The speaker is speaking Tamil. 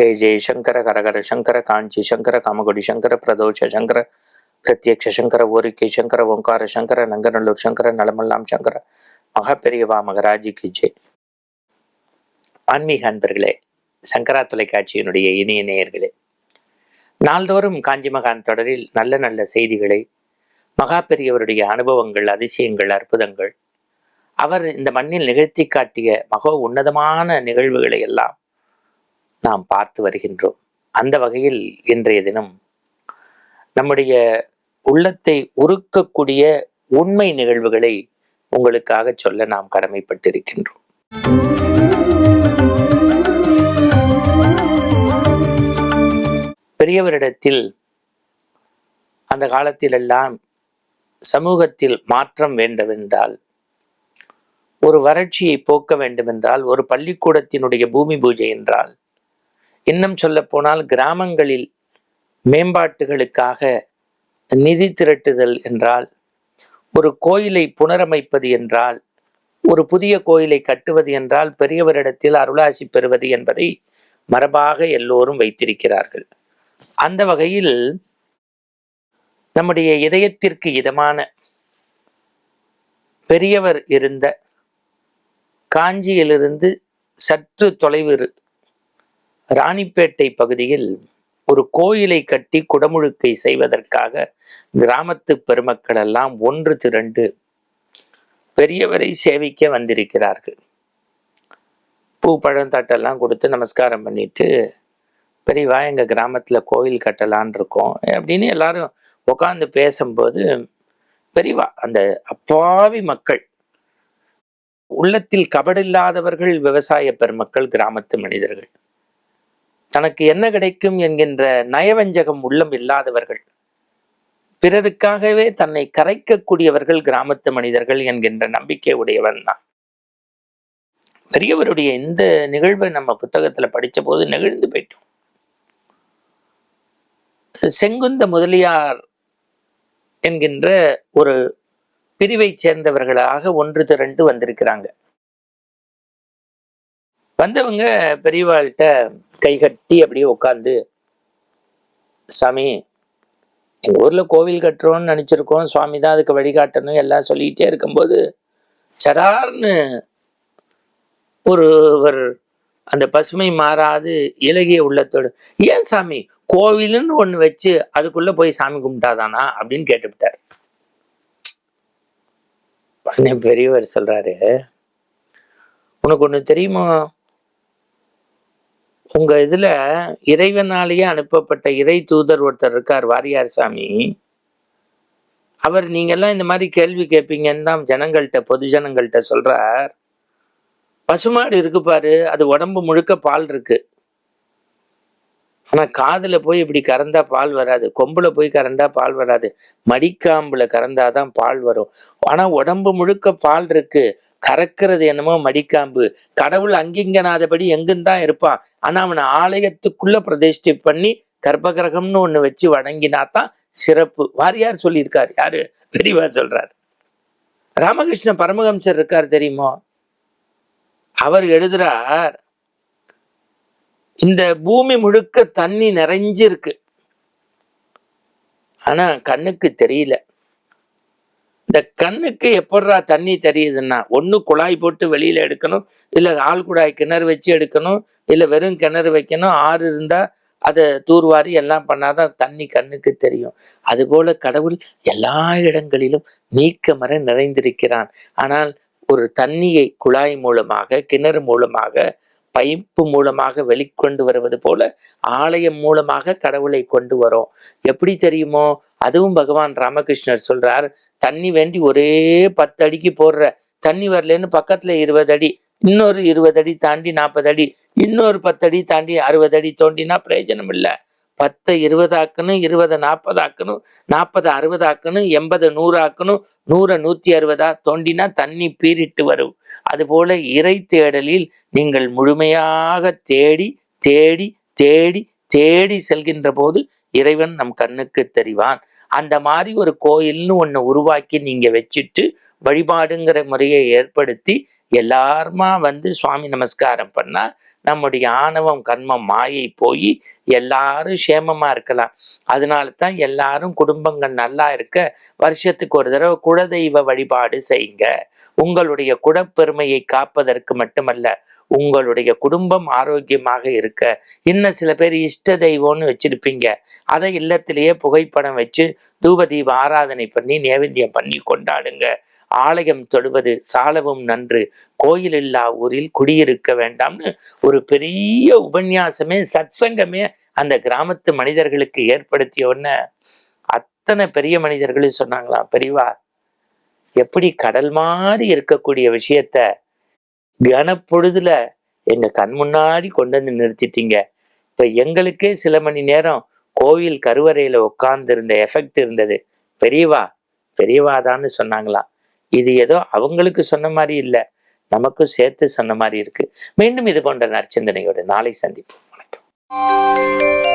ஜெய ஜெய சங்கர கரகர சங்கர காஞ்சி சங்கர காமகுடி சங்கர பிரதோஷ சங்கர பிரத்யக்ஷ சங்கர ஓரிக்கை சங்கர ஓங்கார சங்கர நங்கநல்லூர் சங்கர நலமெல்லாம் சங்கர மகாபெரியவா மகராஜிக்கு ஜெய் ஆன்மீக அன்பர்களே சங்கரா தொலைக்காட்சியினுடைய இணைய நேயர்களே நாள்தோறும் காஞ்சி மகான் தொடரில் நல்ல நல்ல செய்திகளை மகா பெரியவருடைய அனுபவங்கள் அதிசயங்கள் அற்புதங்கள் அவர் இந்த மண்ணில் நிகழ்த்தி காட்டிய மகோ உன்னதமான நிகழ்வுகளை எல்லாம் நாம் பார்த்து வருகின்றோம். அந்த வகையில் இன்றைய தினம் நம்முடைய உள்ளத்தை உருக்கக்கூடிய உண்மை நிகழ்வுகளை உங்களுக்காக சொல்ல நாம் கடமைப்பட்டிருக்கின்றோம். பெரியவரிடத்தில் அந்த காலத்திலெல்லாம் சமூகத்தில் மாற்றம் வேண்டுமென்றால் ஒரு வறட்சியை போக்க வேண்டுமென்றால் ஒரு பள்ளிக்கூடத்தினுடைய பூமி பூஜை என்றால் இன்னும் சொல்லப்போனால் கிராமங்களில் மேம்பாட்டுகளுக்காக நிதி திரட்டுதல் என்றால் ஒரு கோயிலை புனரமைப்பது என்றால் ஒரு புதிய கோயிலை கட்டுவது என்றால் பெரியவரிடத்தில் அருளாசி பெறுவது என்பதை மரபாக எல்லோரும் வைத்திருக்கிறார்கள். அந்த வகையில் நம்முடைய இதயத்திற்கு இதமான பெரியவர் இருந்த காஞ்சியிலிருந்து சற்று தொலைவு ராணிப்பேட்டை பகுதியில் ஒரு கோயிலை கட்டி குடமுழுக்கை செய்வதற்காக கிராமத்து பெருமக்கள் எல்லாம் ஒன்று திரண்டு பெரியவரை சேவிக்க வந்திருக்கிறார்கள். பூ பழம் தட்டெல்லாம் கொடுத்து நமஸ்காரம் பண்ணிட்டு பெரியவா எங்கள் கிராமத்தில் கோயில் கட்டலான் இருக்கோம். அப்படின்னு எல்லாரும் உட்காந்து பேசும்போது பெரியவா அந்த அப்பாவி மக்கள் உள்ளத்தில் கபடில்லாதவர்கள் விவசாய பெருமக்கள் கிராமத்து மனிதர்கள். தனக்கு என்ன கிடைக்கும் என்கின்ற நயவஞ்சகம் உள்ளம் இல்லாதவர்கள். பிறருக்காகவே தன்னை கரைக்கக்கூடியவர்கள் கிராமத்து மனிதர்கள் என்கின்ற நம்பிக்கை உடையவன் தான். பெரியவருடைய இந்த நிகழ்வை நம்ம புத்தகத்துல படிச்ச போது நெகிழ்ந்து போயிட்டோம். செங்குந்த முதலியார் என்கின்ற ஒரு பிரிவை சேர்ந்தவர்களாக ஒன்று திரண்டு வந்திருக்கிறாங்க. வந்தவங்க பெரியவாள்கிட்ட கை கட்டி அப்படியே உட்காந்து சாமி எங்கள் ஊரில் கோவில் கட்டுறோம்னு நினச்சிருக்கோம். சுவாமி தான் அதுக்கு வழிகாட்டணும். எல்லாம் சொல்லிக்கிட்டே இருக்கும்போது சடார்னு ஒருவர் அந்த பசுமை மாறாது இலகிய உள்ளத்தோடு ஏன் சாமி கோவிலுன்னு ஒன்று வச்சு அதுக்குள்ளே போய் சாமி கும்பிட்டாதானா? அப்படின்னு கேட்டுவிட்டார். உடனே பெரியவர் சொல்கிறாரு உனக்கு ஒன்று தெரியுமா? உங்க இதுல இறைவனாலேயே அனுப்பப்பட்ட இறை தூதர் ஒருத்தர் இருக்கார் வாரியார் சாமி. அவர் நீங்கெல்லாம் இந்த மாதிரி கேள்வி கேட்பீங்கன்னு தான் ஜனங்கள்கிட்ட பொது ஜனங்கள்கிட்ட சொல்றார். பசுமாடு இருக்கு பாரு அது உடம்பு முழுக்க பால் இருக்கு. ஆனால் காதில் போய் இப்படி கறந்தா பால் வராது. கொம்பில் போய் கறந்தா பால் வராது. மடிக்காம்புல கறந்தாதான் பால் வரும். ஆனால் உடம்பு முழுக்க பால் இருக்கு. கறக்கிறது என்னமோ மடிக்காம்பு. கடவுள் அங்கிங்கனாதபடி எங்குந்தான் இருப்பான். ஆனால் அவனை ஆலயத்துக்குள்ள பிரதிஷ்டை பண்ணி கர்ப்பகிரகம்னு ஒன்று வச்சு வணங்கினா தான் சிறப்பு வாரியார் சொல்லியிருக்கார்? யாரு? பெரியவா சொல்றாரு. ராமகிருஷ்ண பரமஹம்சர் இருக்கார் தெரியுமோ? அவர் எழுதுறார் இந்த பூமி முழுக்க தண்ணி நிறைஞ்சிருக்கு. ஆனா கண்ணுக்கு தெரியல. இந்த கண்ணுக்கு எப்படா தண்ணி தெரியுதுன்னா ஒன்று குழாய் போட்டு வெளியில எடுக்கணும் இல்லை ஆள் குழாய் கிணறு வச்சு எடுக்கணும் இல்லை வெறும் கிணறு வைக்கணும் ஆறு இருந்தால் அதை தூர்வாரி எல்லாம் பண்ணாதான் தண்ணி கண்ணுக்கு தெரியும். அதுபோல கடவுள் எல்லா இடங்களிலும் நீக்க மர நிறைந்திருக்கிறான். ஆனால் ஒரு தண்ணியை குழாய் மூலமாக கிணறு மூலமாக பைப்பு மூலமாக வெளிக்கொண்டு வருவது போல ஆலயம் மூலமாக கடவுளை கொண்டு வரோம். எப்படி தெரியுமோ? அதுவும் பகவான் ராமகிருஷ்ணர் சொல்றார் தண்ணி வேண்டி ஒரே பத்து அடிக்கு போடுற. தண்ணி வரலன்னு பக்கத்துல இருபது அடி இன்னொரு இருபது அடி தாண்டி நாற்பது அடி இன்னொரு பத்து அடி தாண்டி அறுபது அடி தோண்டினா பிரயோஜனம் இல்லை. பத்தை இருபதாக்கணும் இருபதை நாற்பதாக்கணும் நாற்பது அறுபதாக்கணும் எண்பது நூறாக்கணும் நூறை நூத்தி அறுபதா தோண்டினா தண்ணி பீரிட்டு வரும். அதுபோல இறை தேடலில் நீங்கள் முழுமையாக தேடி தேடி தேடி தேடி செல்கின்ற போது இறைவன் நம் கண்ணுக்கு தெரிவான். அந்த மாதிரி ஒரு கோயில்னு ஒன்று உருவாக்கி நீங்க வச்சுட்டு வழிபாடுங்கிற முறையை ஏற்படுத்தி எல்லாருமா வந்து சுவாமி நமஸ்காரம் பண்ணா நம்முடைய ஆணவம் கர்மம் மாயை போய் எல்லாரும் சேமமா இருக்கலாம். அதனால தான் எல்லாரும் குடும்பங்கள் நல்லா இருக்க வருஷத்துக்கு ஒரு தடவை குலதெய்வ வழிபாடு செய்யுங்க. உங்களுடைய குடப்பெருமையை காப்பதற்கு மட்டுமல்ல உங்களுடைய குடும்பம் ஆரோக்கியமாக இருக்க. இன்னும் சில பேர் இஷ்ட தெய்வம்னு வச்சிருப்பீங்க. அதை இல்லத்திலேயே புகைப்படம் வச்சு தூபதீப ஆராதனை பண்ணி நேவேத்தியம் பண்ணி கொண்டாடுங்க. ஆலயம் தொழுவது சாலவும் நன்று. கோயில் இல்லா ஊரில் குடியிருக்க வேண்டாம்னு ஒரு பெரிய உபன்யாசமே சத்சங்கமே அந்த கிராமத்து மனிதர்களுக்கு ஏற்படுத்திய உடனே அத்தனை பெரிய மனிதர்களும் சொன்னாங்களாம் பெரியவா எப்படி கடல் மாதிரி இருக்கக்கூடிய விஷயத்த கனப்பொழுதுல எங்க கண் முன்னாடி கொண்டு வந்து நிறுத்திட்டீங்க? இப்ப எங்களுக்கே சில மணி நேரம் கோவில் கருவறையில உட்கார்ந்து இருந்த எஃபெக்ட் இருந்தது. பெரியவா பெரியவாதான்னு சொன்னாங்களாம் இது ஏதோ அவங்களுக்கு சொன்ன மாதிரி இல்லை. நமக்கும் சேர்த்து சொன்ன மாதிரி இருக்கு. மீண்டும் இது போன்ற நற்சிந்தனையோடு நாளை சந்திப்போம். வணக்கம்.